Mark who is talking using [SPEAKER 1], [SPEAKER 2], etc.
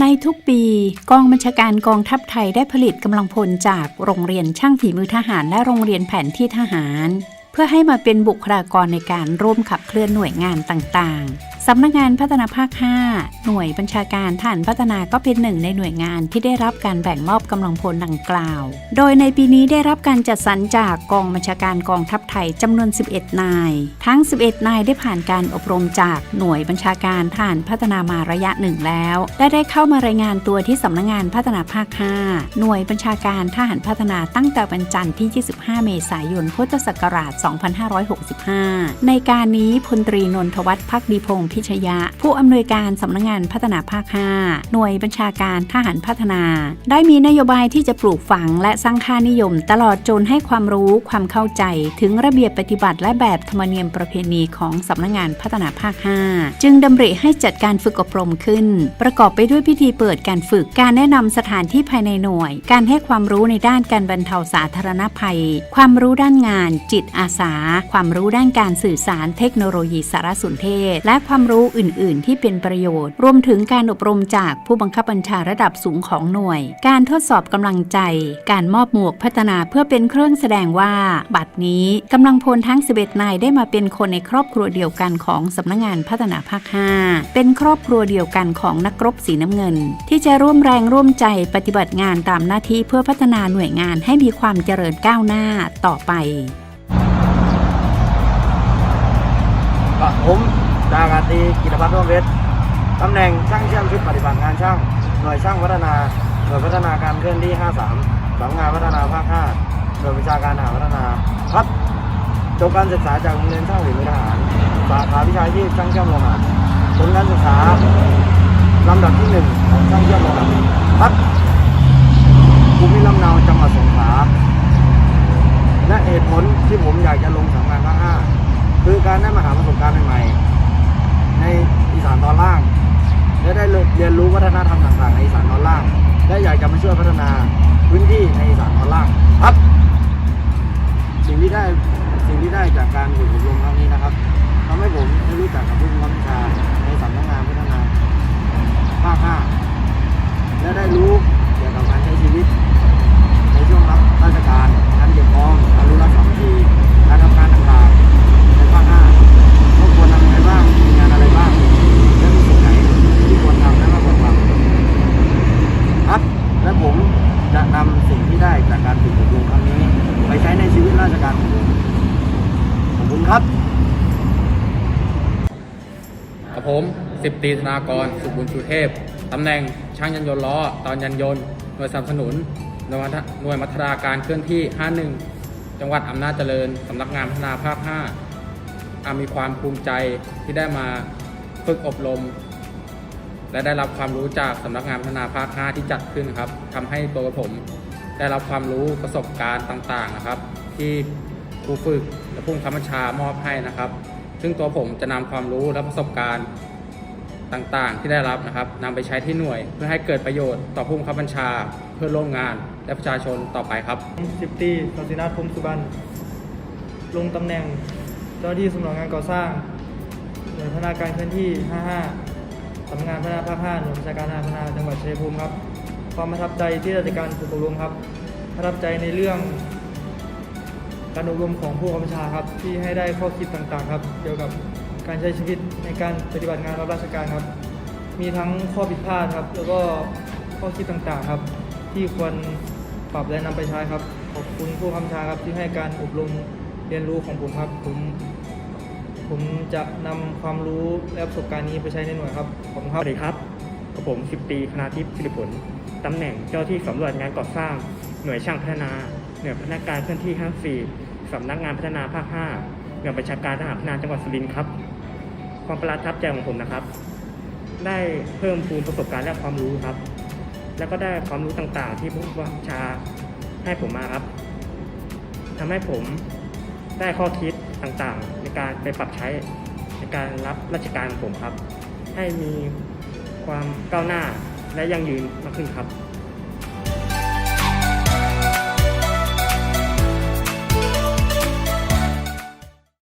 [SPEAKER 1] ในทุกปีกองบัญชาการกองทัพไทยได้ผลิตกำลังพลจากโรงเรียนช่างฝีมือทหารและโรงเรียนแผนที่ทหาร เพื่อให้มาเป็นบุคลากรในการร่วมขับเคลื่อนหน่วยงานต่างๆ สำนักงานพัฒนาภาค 5 หน่วยบัญชาการฐานพัฒนาก็เป็นหนึ่งในหน่วยงานที่ได้รับการแบ่งมอบกำลังพลดังกล่าว โดยในปีนี้ได้รับการจัดสรรจากกองบัญชาการกองทัพไทยจำนวน 11 นาย ทั้ง 11 นายได้ผ่านการอบรมจากหน่วยบัญชาการฐานพัฒนามาระยะหนึ่งแล้วและได้เข้ามารายงานตัวที่สำนักงานพัฒนาภาค 5 หน่วยบัญชาการทหารพัฒนาตั้งแต่วันจันทร์ที่ 25 เมษายน พุทธศักราช 2565 ในการนี้พลตรีนนทวัฒน์พักดีพงษ์พิชยะ ผู้อำนวยการสำนักงานพัฒนาภาค 5 หน่วยบัญชาการทหารพัฒนา ได้มีนโยบายที่จะปลูกฝังและสร้างค่านิยม ตลอดจนให้ความรู้ความเข้าใจ ถึงระเบียบปฏิบัติและแบบธรรมเนียมประเพณีของสำนักงานพัฒนาภาค 5 จึงดำริให้จัดการฝึกอบรมขึ้น ประกอบไปด้วยพิธีเปิดการฝึกการแนะนำสถานที่ภายในหน่วย การให้ความรู้ในด้านการบรรเทาสาธารณภัย ความรู้ด้านงาน จิตอาสา ความรู้ด้านการสื่อสารเทคโนโลยีสารสนเทศ และความรู้อื่น ๆ ที่เป็นประโยชน์ รวมถึงการอบรมจากผู้บังคับบัญชาระดับสูงของหน่วย การทดสอบกำลังใจ การมอบหมวกพัฒนาเพื่อเป็นเครื่องแสดงว่า บัดนี้กำลังพลทั้ง 11 นายได้มาเป็นคนในครอบครัวเดียวกันของสำนักงานพัฒนาภาค 5 เป็นครอบครัวเดียวกันของนักรบสีน้ำเงิน ที่จะร่วมแรงร่วมใจปฏิบัติงานตามหน้าที่เพื่อพัฒนาหน่วยงานให้มีความเจริญก้าวหน้าต่อไป
[SPEAKER 2] ผม อากาศตรีกิตพัฒน์ร่วมเวชตำแหน่งช่างเชื่อมชุดปฏิบัติงานช่าง หน่วยช่างพัฒนา หน่วยพัฒนาการเคลื่อนที่ 53สำนักงานพัฒนาภาค5หน่วยวิชาการทหารพัฒนาครับจบการศึกษาจากโรงเรียนช่างฝีมือทหาร สาขาวิชาชีพช่างเชื่อมโลหะผลการศึกษาลำดับที่หนึ่งของช่างเชื่อมโลหะครับภูมิลำเนาจังหวัดสงขลาและเหตุผลที่ผมอยากจะลงสำนักงานภาคห้าคือการได้มาหาประสบการณ์ใหม่ๆ ที่ได้สิ่งที่ได้จากการฝึกอบรมครั้งนี้นะครับทำให้ผมได้รู้จักกับผู้บังคับบัญชาในสำนักงานพัฒนาภาคห้า การขอบคุณครับ
[SPEAKER 3] กับผมสิบตรีธนากร สุบุญชูเทพ ตำแหน่งช่างยันยนต์ล้อ ตอนยันยนต์ หน่วยสนับสนุน หน่วยมัธหน่วยมัธนาการเคลื่อนที่ 51 จังหวัดอำนาจเจริญ สำนักงานพัฒนาภาค 5 อามีความภูมิใจที่ได้มาฝึกอบรม และได้รับความรู้จากสำนักงานพัฒนาภาค 5 ที่จัดขึ้นครับทำให้ตัวผมได้รับความรู้ประสบการณ์ต่างๆนะครับ ที่ครูฝึกและผู้คับบัญชามอบให้นะครับ ซึ่งตัวผมจะนำความรู้และประสบการณ์ต่างๆ ที่ได้รับนะครับนำไปใช้ที่หน่วย เพื่อให้เกิดประโยชน์ต่อผู้คับบัญชา เพื่อนร่วมงานและประชาชนต่อไปครับ
[SPEAKER 4] สิบตีศศินาถพมสุบรรลงตำแหน่งเจ้าหน้าที่สำนักงานก่อสร้างหน่วยพัฒนาการเคลื่อนที่ 55สำนักงานพัฒนาภาค5หน่วยบัญชาการทหาพัฒนาจังหวัดชัยภูมิครับ ความประทับใจที่ได้จากการฝึกอบรมครับประทับใจในเรื่อง การอบรมของผู้บังคับบัญชาครับ ที่ให้ได้ข้อคิดต่างๆ ครับ เกี่ยวกับการใช้ชีวิตในการปฏิบัติงานรับราชการครับ มีทั้งข้อผิดพลาดครับ แล้วก็ข้อคิดต่างๆครับ ที่ควรปรับและนำไปใช้ครับ ขอบคุณผู้บังคับบัญชาครับที่ให้การอบรมเรียนรู้ของผมครับผมผมจะนำความรู้และประสบการณ์นี้ไปใช้ในหน่วยครับขอบคุณครับส
[SPEAKER 5] วัสดีครับกับผมสิบตีคณาทิพย์สิริผลตำแหน่งเจ้าที่สำรวจงานก่อสร้าง หน่วยช่างพัฒนา หน่วยพัฒนาการเคลื่อนที่54 สำนักงานพัฒนาภาค 5หน่วยบัญชาการทหารพัฒนาจังหวัดสุรินทร์ครับ ความประทับใจของผมนะครับ ได้เพิ่มพูนประสบการณ์และความรู้ครับ แล้วก็ได้ความรู้ต่างๆ ที่ผู้บัญชาให้ผมมาครับทำให้ผมได้ข้อคิดต่างๆ ในการไปปรับใช้ในการรับราชการของผมครับ ให้มีความก้าวหน้าและยั่งยืนมากขึ้นครับ